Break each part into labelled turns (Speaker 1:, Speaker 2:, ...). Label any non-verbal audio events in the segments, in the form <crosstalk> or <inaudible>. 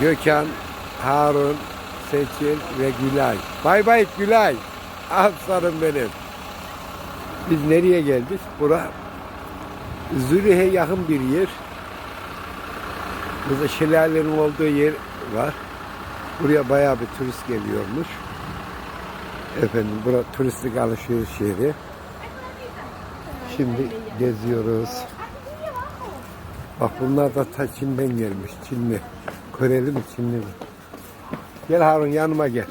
Speaker 1: Gökhan, Harun, Seçil ve Gülay. Bay bay Gülay. Aslanım benim. Biz nereye geldik? Bura Zürih'e yakın bir yer. Burada şelalenin olduğu yer var. Buraya bayağı bir turist geliyormuş. Efendim bura turistik alışveriş yeri. Şimdi geziyoruz. Bak bunlar da ta Çin'den gelmiş. Çinli. Koreli mi Çinli mi? Gel Harun yanıma gel.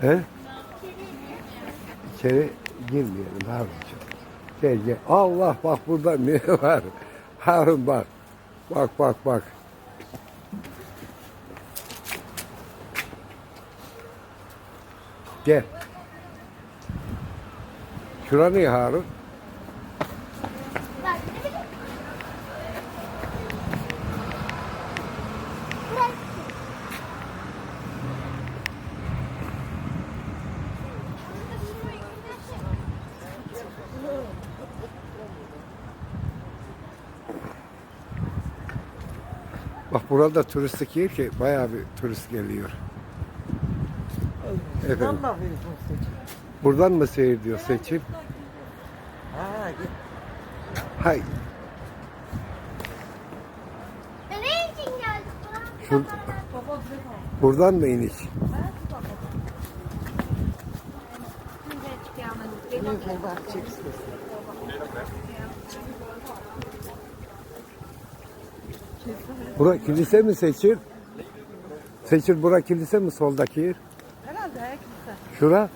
Speaker 1: He? İçeri girmeyelim Harun'cum. Gel gel. Allah bak burada ne <laughs> var? Harun bak. Bak bak bak. Gel. Şura ne Harun?
Speaker 2: Bak
Speaker 1: burada turistik yer ki bayağı bir turist geliyor. Efendim.
Speaker 3: Seçim?
Speaker 1: Buradan mı seyrediyor seçim?
Speaker 3: Ha git.
Speaker 1: Hay
Speaker 2: Nereye için geldik buna?
Speaker 1: şu, buradan mı iniş?
Speaker 3: Çek
Speaker 1: Bura kilise mi seçil? Seçil bura kilise mi soldaki yer?
Speaker 3: Herhalde herkese.
Speaker 1: Şura?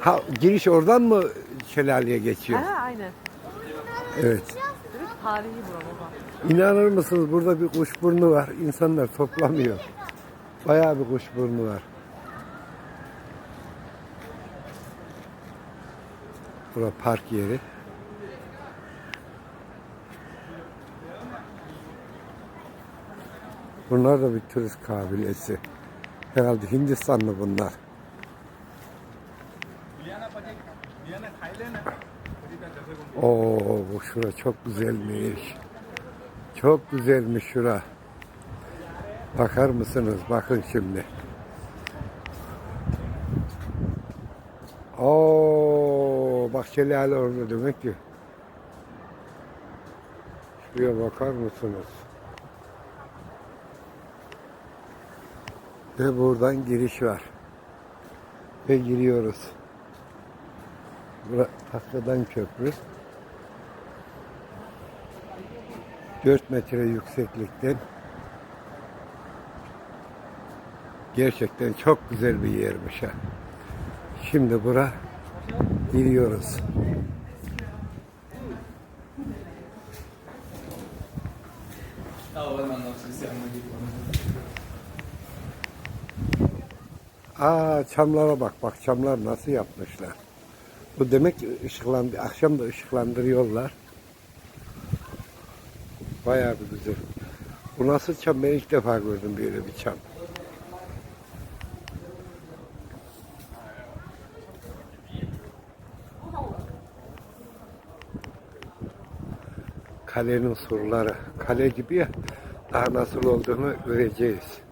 Speaker 1: Ha giriş oradan mı şelaleye geçiyor?
Speaker 3: Ha aynen.
Speaker 1: Evet.
Speaker 3: Direkt tarihi bura baba.
Speaker 1: İnanır mısınız burada bir kuşburnu var. İnsanlar toplamıyor. Bayağı bir kuşburnu var. Bura park yeri. Bunlar da bir turist kabilesi. Herhalde Hindistanlı bunlar. Oo, bu şura çok güzelmiş. Çok güzelmiş şura. Bakar mısınız? Bakın şimdi. Oo, bak şelale orada demek ki. Şuraya bakar mısınız? Ve buradan giriş var. Ve giriyoruz. Bura Takkadan Köprü. 4 metre yükseklikten gerçekten çok güzel bir yermiş ha. Şimdi bura giriyoruz. Aa çamlara bak bak çamlar nasıl yapmışlar. Bu demek ışıklandı, akşam da ışıklandırıyorlar. Bayağı bir güzel. Bu nasıl çam? Ben ilk defa gördüm böyle bir çam. Kalenin surları. Kale gibi ya. Daha nasıl olduğunu göreceğiz.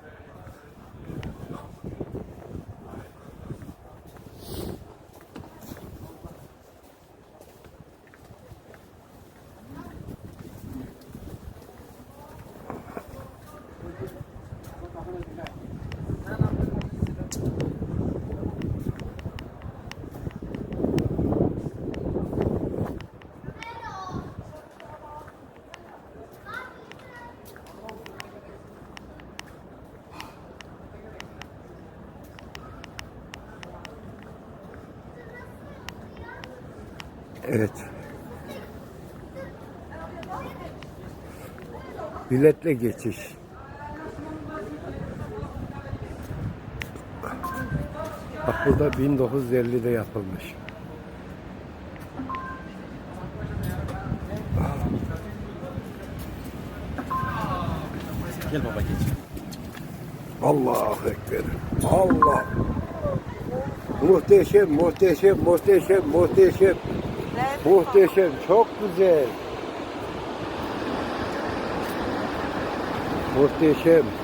Speaker 1: Evet. Biletle geçiş. Bak burada 1950'de yapılmış.
Speaker 4: Gel baba geç.
Speaker 1: Allahu Ekber. Allah. Muhteşem, muhteşem, muhteşem, muhteşem. Muhteşem, çok güzel. Muhteşem.